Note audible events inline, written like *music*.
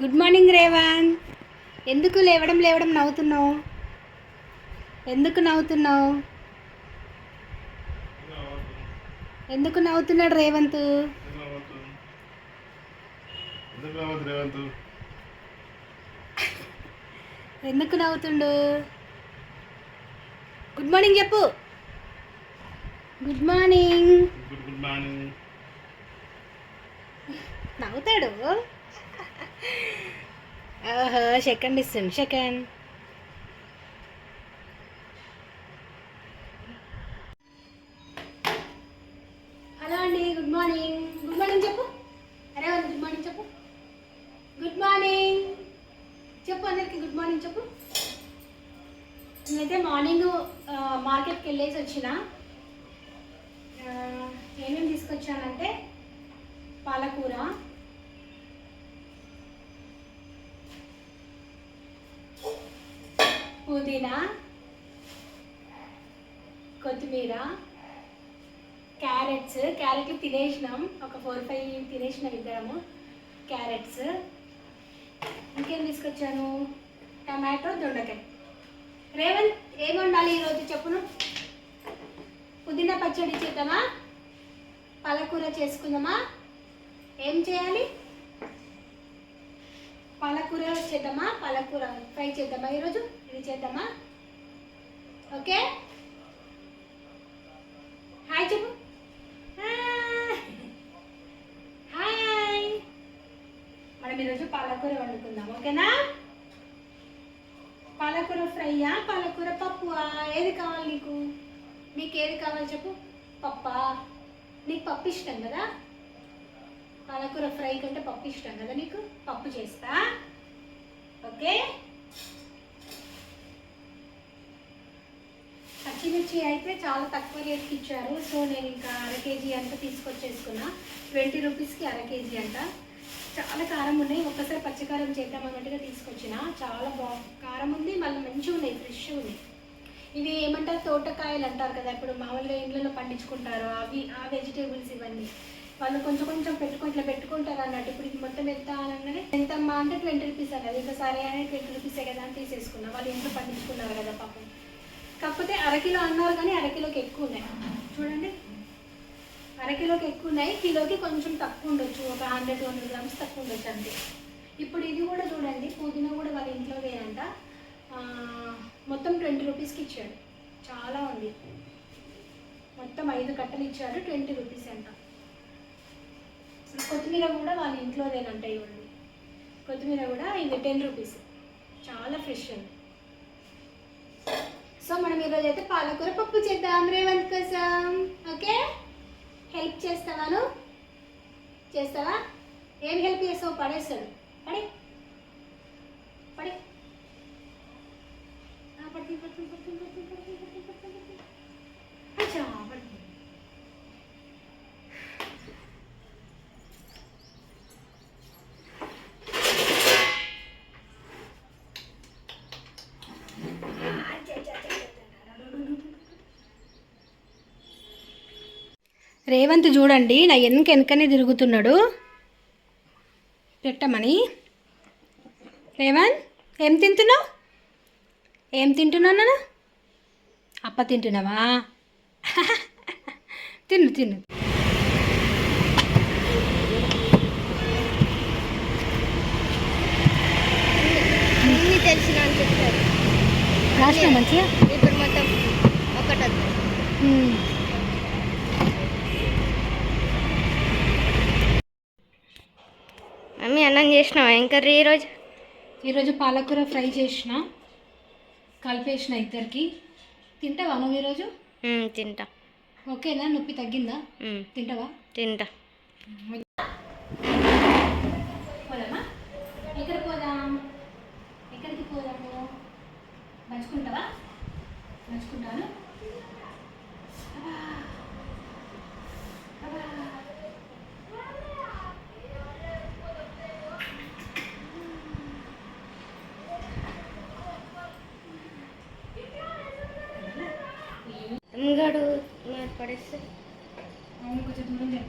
Good morning Revan ఎందుకు లేవడం లేవడం నవ్వుతున్నావు? ఎందుకు నవ్వుతున్నావు? ఎందుకు నవ్వుతున్నాడు రేవంత్ ఎందుకు నవ్వుతుండు? గుడ్ మార్నింగ్ చెప్పు. గుడ్ మార్నింగ్ గుడ్ మార్నింగ్ నవ్వుతాడు? ఓహో సెకండ్ ఇస్తుంది సెకండ్ హలో అండి గుడ్ మార్నింగ్ గుడ్ మార్నింగ్ చెప్పు. అరే గుడ్ మార్నింగ్ చెప్పు. గుడ్ మార్నింగ్ చెప్పు అందరికి గుడ్ మార్నింగ్ చెప్పు. నేనైతే మార్నింగ్ మార్కెట్కి వెళ్ళేసి వచ్చిన. ఏమేమి తీసుకొచ్చానంటే పాలకూర పుదీనా కొత్తిమీర క్యారెట్స్ క్యారెట్లు తినేసినాం. ఒక ఫోర్ ఫైవ్ తినేసినాం ఇద్దరము. క్యారెట్స్. ఇంకేం తీసుకొచ్చాను? టమాటో దొండకాయ. రేవంత్ ఏం వండాలి ఈరోజు చెప్పును పుదీనా పచ్చడి చేద్దామా? పాలకూర చేసుకుందామా? ఏం చేయాలి? పాలకూర చేద్దామా? పాలకూర ఫ్రై చేద్దామా ఈరోజు? ఇది చేద్దామా? ఓకే? హాయ్ చెప్పు. హాయ్. హాయ్. మనం ఈరోజు పాలకూర వండుకుందాం ఓకేనా? పాలకూర ఫ్రైయా? పాలకూర పప్పువా? ఏది కావాలి నీకు? నీకు ఏది కావాలి చెప్పు. పప్పా? నీకు పప్పు ఇష్టం కదా? పాలకూర ఫ్రై కంటే పప్పు ఇష్టం కదా నీకు? పప్పు చేస్తా. ఓకే? పచ్చిమిర్చి అయితే చాలా తక్కువ రేట్కి ఇచ్చారు. సో నేను ఇంకా అర కేజీ అంత తీసుకొచ్చేసుకున్నా. ట్వంటీ రూపీస్కి అర కేజీ అంట. చాలా కారం ఉన్నాయి. ఒక్కసారి పచ్చికారం చేద్దాం అన్నట్టుగా తీసుకొచ్చిన. చాలా బాగు కారం ఉంది మళ్ళీ మంచిగా ఉన్నాయి ఫ్రెష్ ఉన్నాయి. ఇవి ఏమంటారు? తోటకాయలు అంటారు కదా ఇప్పుడు మామూలుగా ఇండ్లలో పండించుకుంటారు. అవి ఆ వెజిటేబుల్స్ ఇవన్నీ. వాళ్ళు కొంచెం కొంచెం పెట్టుకుని ఇట్లా పెట్టుకుంటారు అన్నట్టు. ఇప్పుడు ఇది మొత్తం ఎంత అనగానే ఎంత అమ్మా అంటే ట్వంటీ రూపీస్ అన్నది ఇంకా సరే అని ట్వంటీ రూపీసే కదా అని తీసేసుకున్నా. వాళ్ళు ఇంట్లో పండించుకున్నారు కదా పాపం. కాకపోతే అరకిలో అన్నారు కానీ అరకిలోకి ఎక్కువ ఉన్నాయి. చూడండి. అరకిలోకి ఎక్కువ ఉన్నాయి. కిలోకి కొంచెం తక్కువ ఉండొచ్చు. ఒక హండ్రెడ్ టూ హండ్రెడ్ గ్రామ్స్ తక్కువ ఉండొచ్చు అంతే. ఇప్పుడు ఇది కూడా చూడండి. పుదీనా కూడా వాళ్ళ ఇంట్లోదేనంట ఆ, మొత్తం ట్వంటీ రూపీస్కి ఇచ్చాడు. చాలా ఉంది. మొత్తం ఐదు కట్టలు ఇచ్చాడు. ట్వంటీ రూపీస్ అంట. కొత్తిమీర కూడా వాళ్ళ ఇంట్లోదేనంట ఇవ్వండి. కొత్తిమీర కూడా ఇది టెన్ రూపీస్. చాలా ఫ్రెష్ అండి సో మనం ఈరోజు అయితే పాలకూర పప్పు చేద్దాం రేవంత్ కోసం. ఓకే? హెల్ప్ చేస్తావాను చేస్తావా? ఏం హెల్ప్ చేస్తావు? పడేస్తాడు. పడే. పడే. రేవంత్ చూడండి నా వెనక వెనకనే తిరుగుతున్నాడు. పెట్టమని. రేవంత్ ఏం తింటున్నావు? ఏం తింటున్నావు నాన్న? అప్ప తింటున్నావా? *laughs* తిను తిను. తెలిసిన అని చెప్తారు రాసిన మంచిగా? ఇప్పుడు మొత్తం ఒకటద్దు మమ్మీ అన్నం చేసినావా? కర్రీ ఈరోజు? ఈరోజు పాలకూర ఫ్రై చేసిన. కలిపేసిన ఇద్దరికి. తింటావా నువ్వు ఈరోజు? తింటా. ఓకేనా? నొప్పి తగ్గిందా? తింటావా? తింటా. పోదామా? ఎక్కడ పోదాం? ఎక్కడికి పోదాము? మంచుకుంటావా మంచుకుంటాను এসছে আমি কিছু দূরে নেই